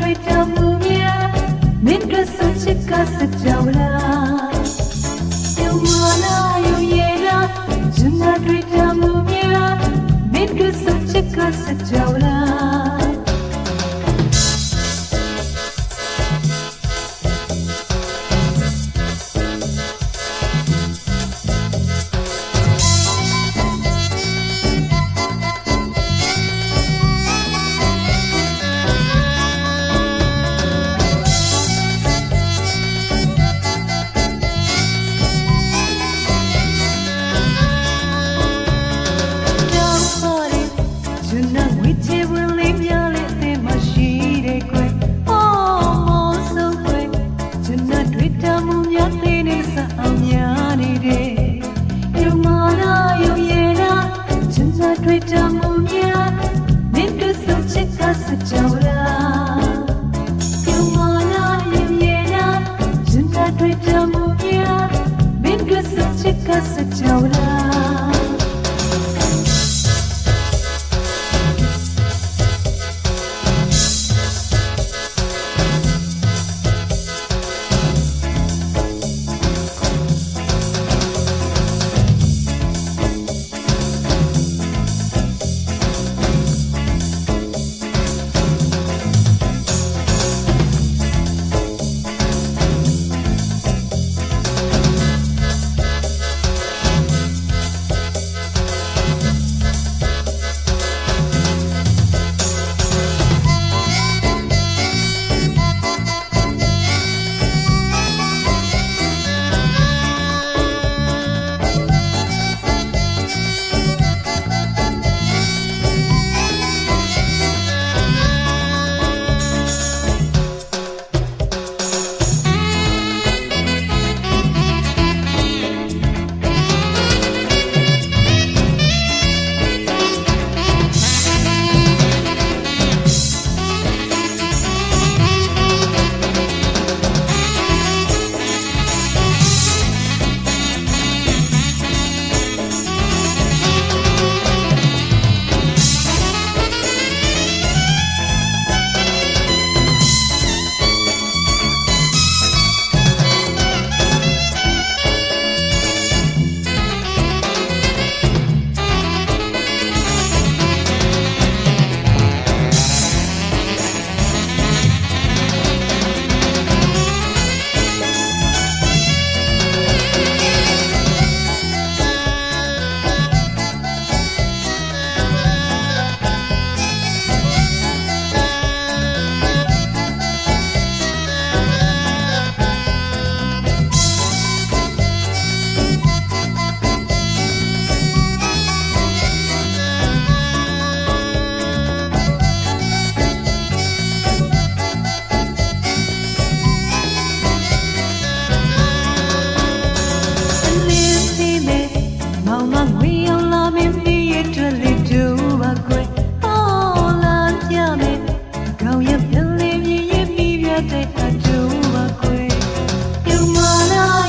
တွေ့ကြမှုများမင်းတို့ဆချစ်ကစကြောင်းလားယုံမနာယုံရလားကျွန်တော်တွေ့ကြမှုများမင်းတို့ဆချစ်ကစကြောင်းလား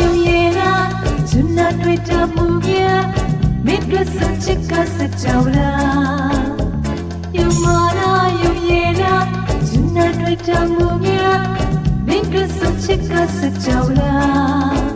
yo yera Zuna twita mubia Midga sa chika sa chawla Yo mara yo yera Zuna twita mubia Midga sa chika sa chawla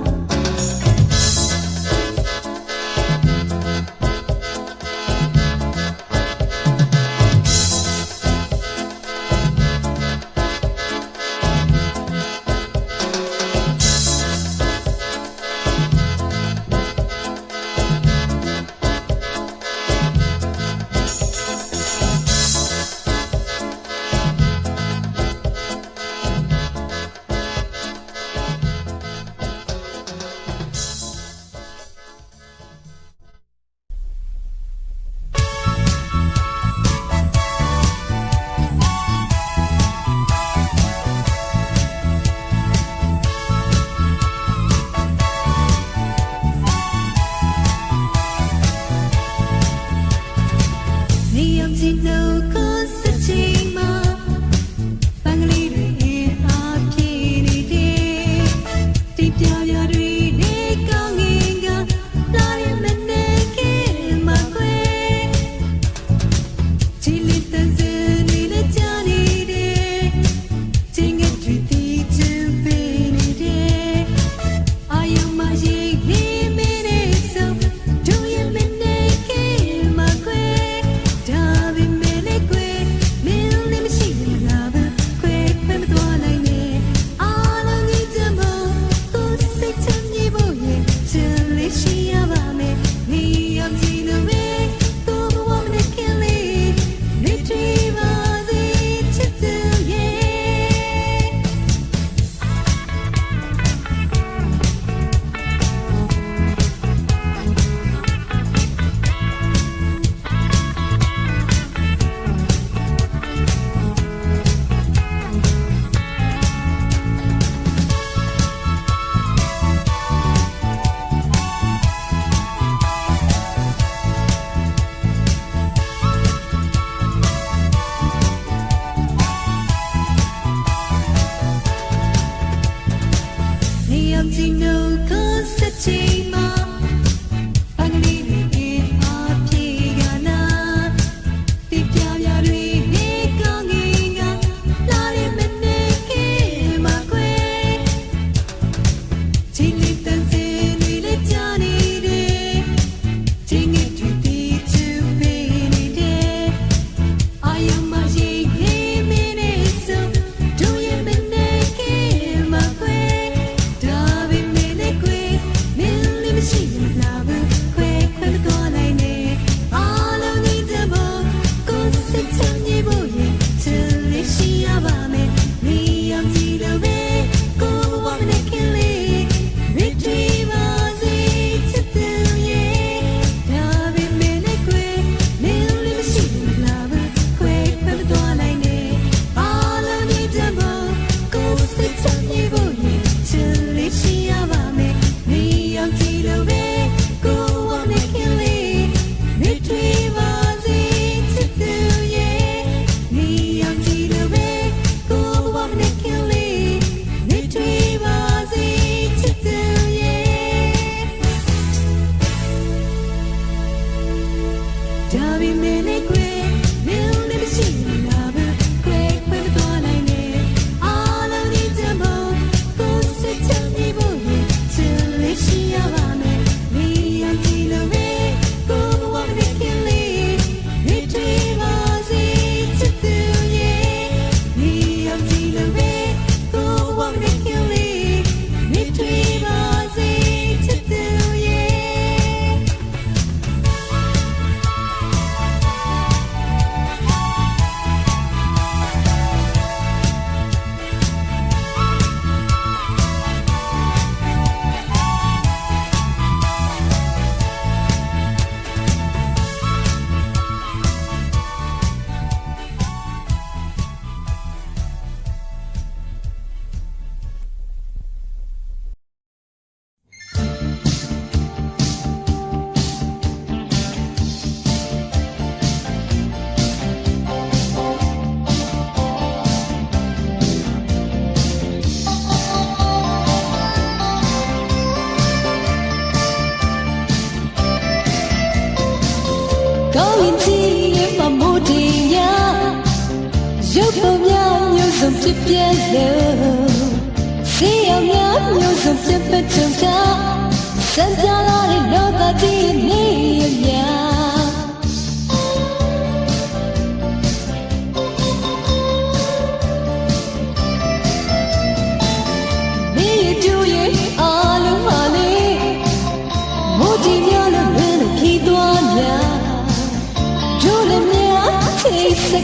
ရင်မမို့တင်ညာရုပ်ပုံများမျိုးစုံဖြစ်ပြလို့စီအောင်များမျိုးစုံဖြစ်ပကြံကြစံပြလာတဲ့လောကကြီးနေရများ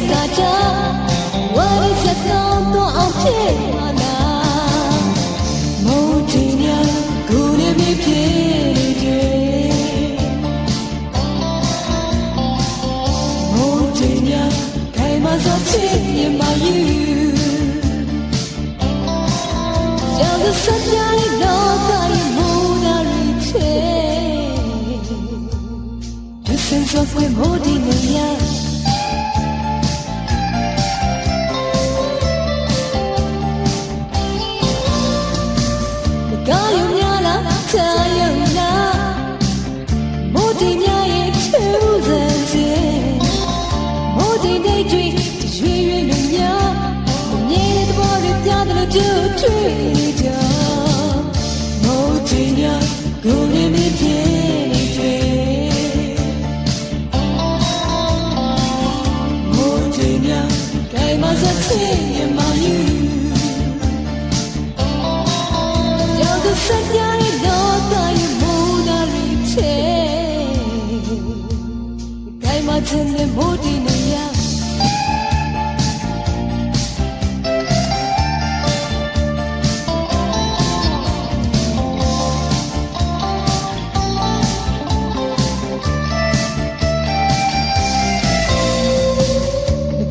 打着我的 dream.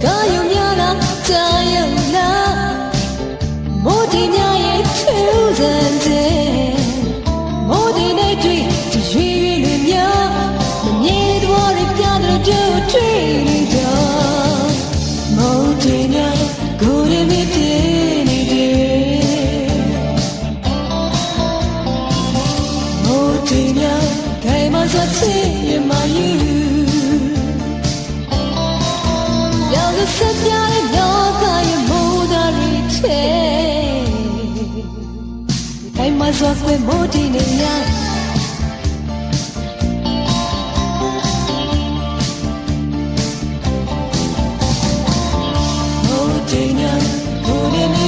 Estoy ဝဲမိုးဒီနေရမိုးဒီနေမိုးဒီနေ